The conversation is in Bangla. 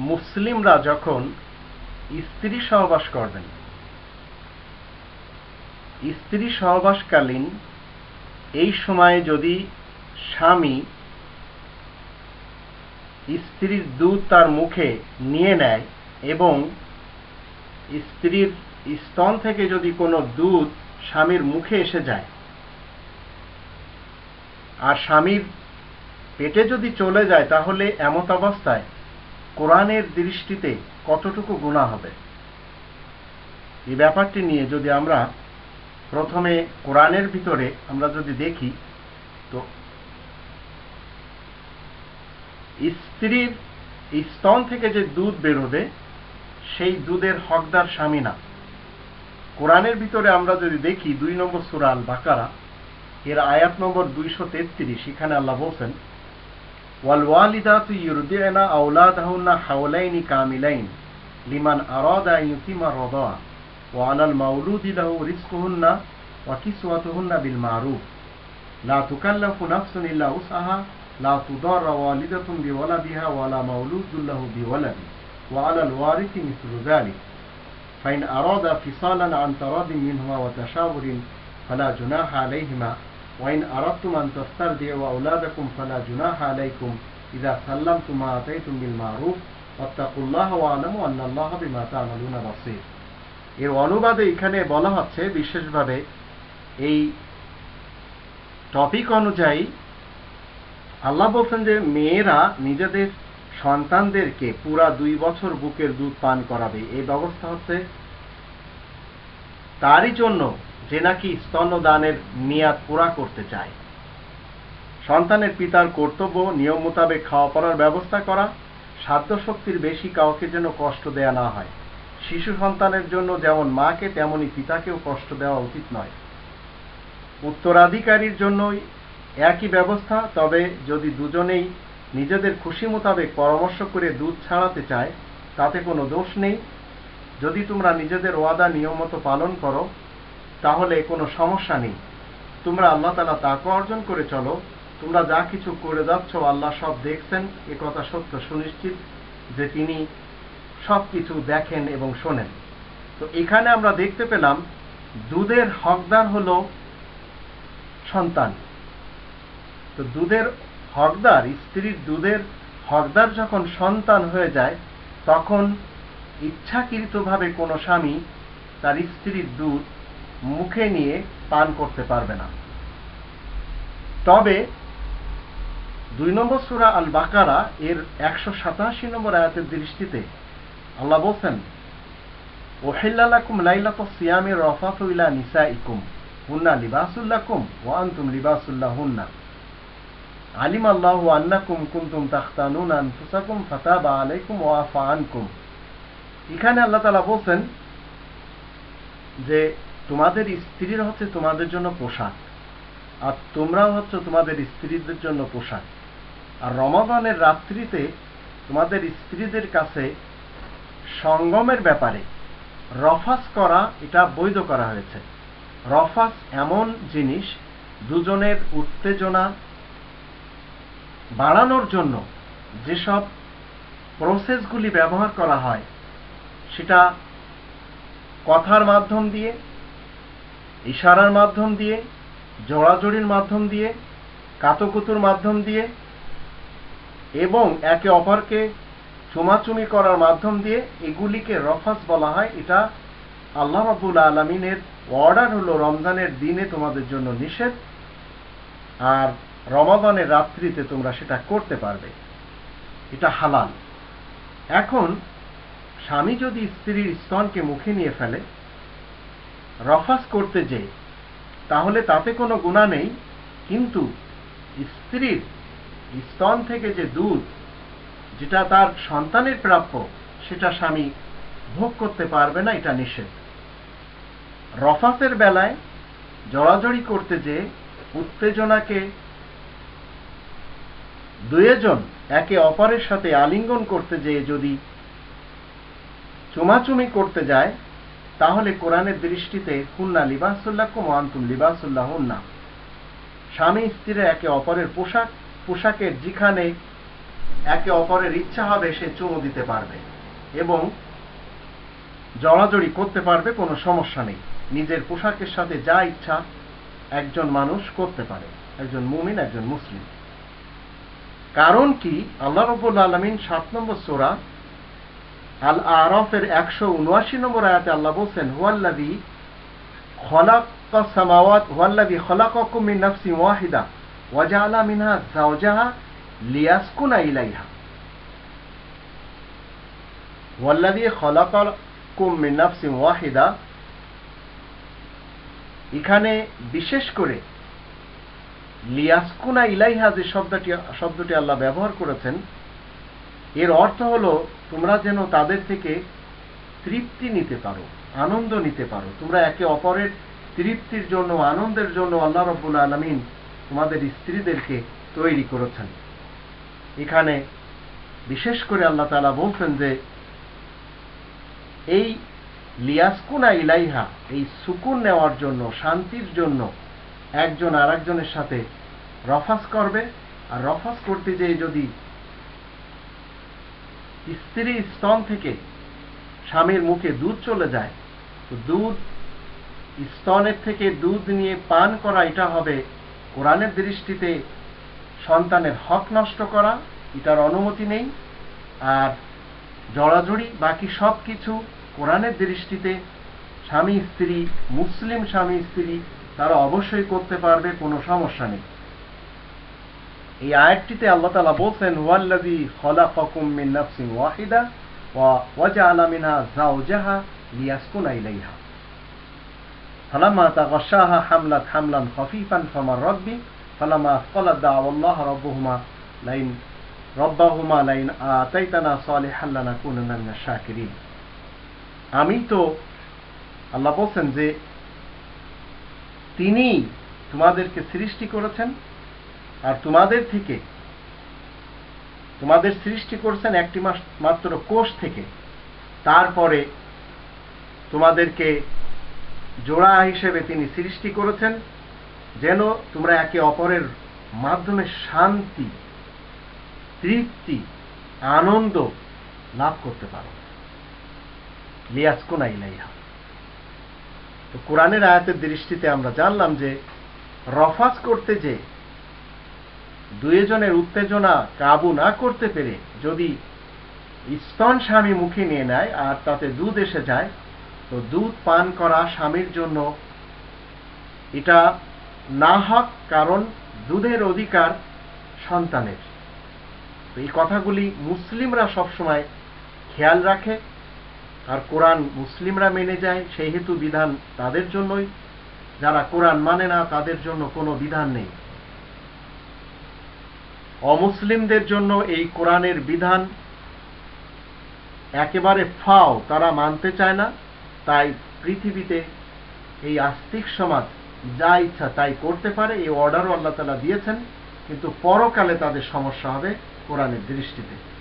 মুসলিমরা যখন স্ত্রী সহবাস করবেন, স্ত্রী সহবাসকালীন এই সময়ে যদি স্বামী স্ত্রীর দুধ তার মুখে নিয়ে নেয় এবং স্ত্রীর স্তন থেকে যদি কোনো দুধ স্বামীর মুখে এসে যায়, আর স্বামীর পেটে যদি চলে যায়, তাহলে এমত অবস্থায় কোরআনের দৃষ্টিতে কতটুকু গুণা হবে? এই ব্যাপারটি নিয়ে যদি আমরা প্রথমে কোরআনের ভিতরে আমরা যদি দেখি, তো স্ত্রীর স্তন থেকে যে দুধ বেরোবে সেই দুধের হকদার স্বামী না। কোরআনের ভিতরে আমরা যদি দেখি দুই নম্বর সুরাল বাকারা এর আয়াত নম্বর দুইশো তেত্রিশ সেখানে আল্লাহ বলছেন ওয়াল আরাদা ইউতিমা রদা, ওয়া আলাল মাউলুদি লাহু রিজকুহুন্না ওয়া কিসওয়াতুহুন্না বিল মারুফ লা তুকাল্লাফু নাফসুন ইল্লা উসআহা, লা তুদাররা ওয়ালিদাতুন বিওয়ালাদিহা ওয়ালা মাউলুদুন লাহু বিওয়ালাদি ওয়া আলাল ওয়ারিসি মিসলু যালিক فإن أرادا فصالا عن تراض منهما وتشاور فلا جناح عليهما وإن أردتم أن تسترضعوا أولادكم فلا جناح عليكم إذا سلمتم ما آتيتم بالمعروف واتقوا الله واعلموا أن الله بما تعملون بصير এর অনুবাদে এখানে বলা হচ্ছে বিশেষভাবে এই টপিক অনুযায়ী আল্লাহ বলছেন যে মেয়েরা নিজেদের সন্তানদেরকে পুরা দুই বছর বুকের দুধ পান করাবে। এই ব্যবস্থা হচ্ছে তারই জন্য যে নাকি স্তন্যদানের মেয়াদ পুরা করতে চায়। সন্তানের পিতার কর্তব্য, নিয়ম মোতাবেক খাওয়া পড়ার ব্যবস্থা করা, সাধ্য শক্তির বেশি কাউকে যেন কষ্ট দেয়া না হয়। শিশু সন্তানের জন্য যেমন মাকে, তেমনি পিতাকেও কষ্ট দেওয়া উচিত নয়। উত্তরাধিকারীর জন্যই একই ব্যবস্থা, তবে যদি দুজনেই নিজেদের খুশি মোতাবেক পরামর্শ করে দুধ ছাড়াতে চায়, তাতে কোনো দোষ নেই। যদি তোমরা নিজেদের ওয়াদা নিয়ম মতো পালন করো, তাহলে কোনো সমস্যা নেই। তোমরা আল্লাহ তালা তাকে অর্জন করে চলো। তোমরা যা কিছু করে যাচ্ছ, আল্লাহ সব দেখছেন। এ কথা সত্য সুনিশ্চিত যে তিনি সব কিছু দেখেন এবং শোনেন। তো এখানে আমরা দেখতে পেলাম, দুধের হকদার হলো সন্তান। তো দুধের হকদার, স্ত্রীর দুধের হকদার যখন সন্তান হয়ে যায়, তখন ইচ্ছাকৃতভাবে কোনো স্বামী তার স্ত্রীর দুধ মুখে নিয়ে পান করতে পারবে না। তবে দুই নম্বর সুরা আল বাকারা এর একশো সাতাশি নম্বর আয়াতের দৃষ্টিতে আল্লাহ বলছেন ওহেল্লাকুম লাইলাত সিয়ামের রফাত নিসা ইকুম হুন্না লিবাসুল্লাকুম ও আন্তুম লিবাসুল্লাহ হুন্না আলিম আল্লাহ আন্নাকুম কুন্তুম তাখতানুন আনফুসাকুম ফাতাবা আলাইকুম এখানে আল্লাহ তাআলা বলছেন যে তোমাদের হচ্ছে তোমাদের জন্য পোশাক আর তোমরাও হচ্ছে তোমাদের স্ত্রীদের জন্য পোশাক। আর রমাদানের রাত্রিতে তোমাদের স্ত্রীদের কাছে সঙ্গমের ব্যাপারে রফাস করা, এটা বৈধ করা হয়েছে। রফাস এমন জিনিস, দুজনের উত্তেজনা বাড়ানোর জন্য যেসব প্রসেসগুলি ব্যবহার করা হয়, সেটা কথার মাধ্যম দিয়ে, ইশারার মাধ্যম দিয়ে, জড়াজড়ির মাধ্যম দিয়ে, কাতকুতুর মাধ্যম দিয়ে এবং একে অপরকে চুমাচুমি করার মাধ্যম দিয়ে এগুলিকে রফাস বলা হয়। এটা আল্লাহ রাবুল আলমিনের অর্ডার হলো রমজানের দিনে তোমাদের জন্য নিষেধ। আর রমাদানের রাত্রিতে তোমরা সেটা করতে পারবে। এটা হালাল। এখন, স্বামী যদি স্ত্রীর স্তনকে মুখে নিয়ে ফেলে, রফাস করতে যে, তাহলে তাতে কোনো গুণা নেই, কিন্তু স্ত্রীর স্তন থেকে যে দুধ, যেটা তার সন্তানের প্রাপ্য, সেটা স্বামী ভোগ করতে পারবে না, এটা নিষেধ। রফাসের বেলায় জড়াজড়ি করতে যে, উত্তেজনাকে দুয়েজন একে অপরের সাথে আলিঙ্গন করতে যেয়ে যদি চুমাচুমি করতে যায়, তাহলে কোরআনের দৃষ্টিতে হুন্না লিবাসুল্লাহ কুম আন্তুম লিবাসুল্লাহ হুন্না স্বামী স্ত্রীর একে অপরের পোশাক, পোশাকের যেখানে একে অপরের ইচ্ছা হবে সে চুমু দিতে পারবে এবং জড়াজড়ি করতে পারবে, কোনো সমস্যা নেই। নিজের পোশাকের সাথে যা ইচ্ছা একজন মানুষ করতে পারে, একজন মুমিন, একজন মুসলিম। কারণ কি? আল্লাহ রবুল আলমিন সাত নম্বর সোরা আল আরফের একশো উনআশি নম্বর আয়াতে আল্লাহ বলছেন হুয়াল্লাদি খলাক সামাওয়াত হুয়াল্লাদি নাফসিন ওয়াহিদা ওয়াজআলা মিনহা যাওজাহা লিয়াসকুনা ইলাইহা। ওয়াল্লাদি নাফসিন ওয়াহিদা। এখানে বিশেষ করে লিয়াসকুনা ইলাইহা যে শব্দটি শব্দটি আল্লাহ ব্যবহার করেছেন, এর অর্থ হলো তোমরা যেন তাদের থেকে তৃপ্তি নিতে পারো, আনন্দ নিতে পারো। তোমরা একে অপরের তৃপ্তির জন্য, আনন্দের জন্য আল্লাহ রব্বুল আলমিন তোমাদের স্ত্রীদেরকে তৈরি করেছেন। এখানে বিশেষ করে আল্লাহ তালা বলছেন যে, এই লিয়াসকুনা ইলাইহা, এই সুকুন নেওয়ার জন্য, শান্তির জন্য একজন আর একজনের সাথে রফাস করবে, আর রফাস করতে যেয়ে যদি স্ত্রী স্তন থেকে স্বামীর মুখে দুধ চলে যায়, তো দুধ স্তনের থেকে দুধ নিয়ে পান করা, এটা হবে কোরআনের দৃষ্টিতে সন্তানের হক নষ্ট করা, এটার অনুমতি নেই। আর জড়াজড়ি, বাকি সব কিছু কোরআনের দৃষ্টিতে স্বামী স্ত্রী, মুসলিম স্বামী স্ত্রী তারা অবশ্যই করতে পারবে, কোনো সমস্যা নেই। এই আয়াতটিতে আল্লাহ তালা বলছেন ওয়াল্লাদি ওয়াহিদা ফালামা হামলাত হামলান ফামার ফালামা লাইন, রব্বাহুমা লাইন আতাইতানা শাকিরিন। আমি তো, আল্লাহ বলছেন যে তিনি তোমাদেরকে সৃষ্টি করেছেন আর তোমাদের থেকে, তোমাদের সৃষ্টি করছেন একটি মাত্র কোষ থেকে। তারপরে তোমাদেরকে জোড়া হিসেবে তিনি সৃষ্টি করেছেন, যেন তোমরা একে অপরের মাধ্যমে শান্তি, তৃপ্তি, আনন্দ লাভ করতে পারো। লিয়াসকুনা ইলাইহা। তো কোরআনের আয়াতের দৃষ্টিতে আমরা জানলাম যে রফাস করতে যে দুইজনের উত্তেজনা কাবু না করতে পেরে যদি স্তন স্বামী মুখে নিয়ে নেয় আর তাতে দুধ এসে যায়, তো দুধ পান করা স্বামীর জন্য এটা না হক কারণ দুধের অধিকার সন্তানের। এই কথাগুলি মুসলিমরা সবসময় খেয়াল রাখে। আর কোরআন মুসলিমরা মেনে যায়, সেই হেতু বিধান তাদের জন্যই। যারা কোরআন মানে না, তাদের জন্য কোনো বিধান নেই। অমুসলিমদের জন্য এই কোরআনের বিধান একেবারে ফাও, তারা মানতে চায় না। তাই পৃথিবীতে এই আস্তিক সমাজ যা ইচ্ছা তাই করতে পারে, এই অর্ডারও আল্লাহ তালা দিয়েছেন। কিন্তু পরকালে তাদের সমস্যা হবে কোরআনের দৃষ্টিতে।